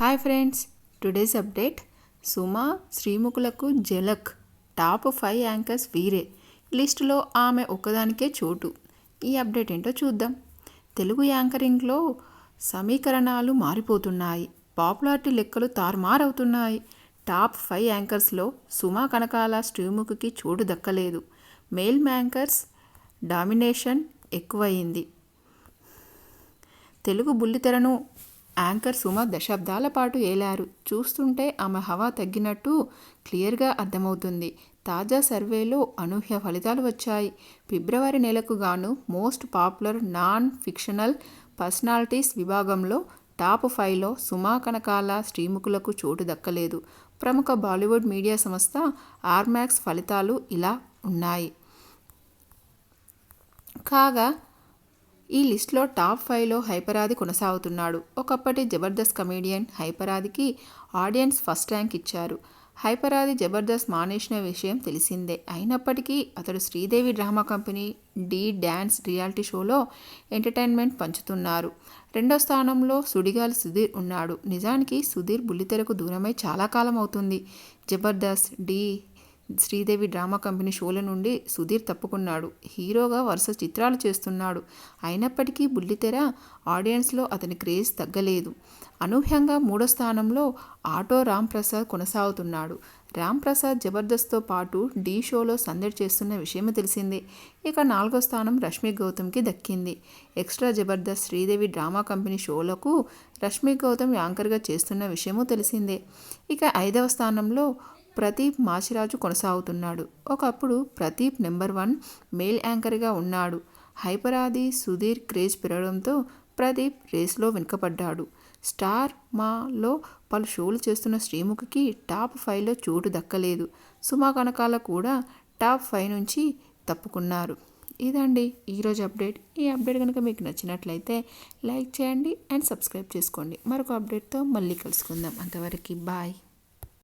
Hi friends today's update. Suma శ్రీముఖులకు జలక్ top five anchors వీరే. లిస్టులో ఆమె ఒక్కదానికే చోటు. ఈ అప్డేట్ ఏంటో చూద్దాం. తెలుగు యాంకరింగ్లో సమీకరణాలు మారిపోతున్నాయి. పాపులారిటీ లెక్కలు తారుమారవుతున్నాయి. టాప్ ఫైవ్ యాంకర్స్లో సుమా కనకాల శ్రీముఖికి చోటు దక్కలేదు. మేల్ యాంకర్స్ డామినేషన్ ఎక్కువయింది తెలుగు బుల్లితెరను యాంకర్ సుమ దశాబ్దాల పాటు ఏలారు. చూస్తుంటే ఆమె హవా తగ్గినట్టు క్లియర్గా అర్థమవుతుంది. తాజా సర్వేలో అనూహ్య ఫలితాలు వచ్చాయి. ఫిబ్రవరి నెలకు గాను most popular non fictional personalities విభాగంలో టాప్ ఫైవ్లో సుమా కనకాల శ్రీముఖులకు చోటు దక్కలేదు. ప్రముఖ బాలీవుడ్ మీడియా సంస్థ ఆర్మాక్స్ ఫలితాలు ఇలా ఉన్నాయి. కాగా ఈ లిస్ట్లో టాప్ ఫైవ్లో హైపరాది కొనసాగుతున్నాడు. ఒకప్పటి జబర్దస్త్ కమేడియన్ హైపరాదికి ఆడియన్స్ ఫస్ట్ ర్యాంక్ ఇచ్చారు. హైపరాది జబర్దస్త్ మానేసిన విషయం తెలిసిందే. అయినప్పటికీ అతడు Sridevi drama company D dance reality షోలో ఎంటర్టైన్మెంట్ పంచుతున్నారు. రెండో స్థానంలో సుడిగాలి సుధీర్ ఉన్నాడు. నిజానికి సుధీర్ బుల్లితెరకు దూరమై చాలా కాలం అవుతుంది. Jabardasth D Sridevi drama company షోల నుండి సుధీర్ తప్పుకున్నాడు. హీరోగా వరుస చిత్రాలు చేస్తున్నాడు. అయినప్పటికీ బుల్లితెర ఆడియన్స్లో అతని క్రేజ్ తగ్గలేదు. అనూహ్యంగా మూడో స్థానంలో ఆటో రామ్ ప్రసాద్ కొనసాగుతున్నాడు. రామ్ ప్రసాద్ జబర్దస్త్తో పాటు డీ షోలో సందడి చేస్తున్న విషయమే తెలిసిందే. ఇక నాలుగో స్థానం రష్మి గౌతమ్కి దక్కింది. Extra Jabardasth Sridevi drama company షోలకు Rashmi Gautam యాంకర్గా చేస్తున్న విషయమూ తెలిసిందే. ఇక ఐదవ స్థానంలో ప్రదీప్ మాచిరాజు కొనసాగుతున్నాడు. ఒకప్పుడు ప్రదీప్ నెంబర్ వన్ మేల్ యాంకర్గా ఉన్నాడు. హైపరాది సుధీర్ క్రేజ్ పెరగడంతో ప్రదీప్ రేస్లో వెనుకపడ్డాడు స్టార్ మాలో పలు షోలు చేస్తున్న శ్రీముఖికి టాప్ ఫైవ్లో చోటు దక్కలేదు. సుమా కనకాల కూడా టాప్ ఫైవ్ నుంచి తప్పుకున్నారు. ఇదండి ఈరోజు అప్డేట్. ఈ అప్డేట్ కనుక మీకు నచ్చినట్లయితే లైక్ చేయండి అండ్ సబ్స్క్రైబ్ చేసుకోండి. మరొక అప్డేట్తో మళ్ళీ కలుసుకుందాం. అంతవరకు బాయ్.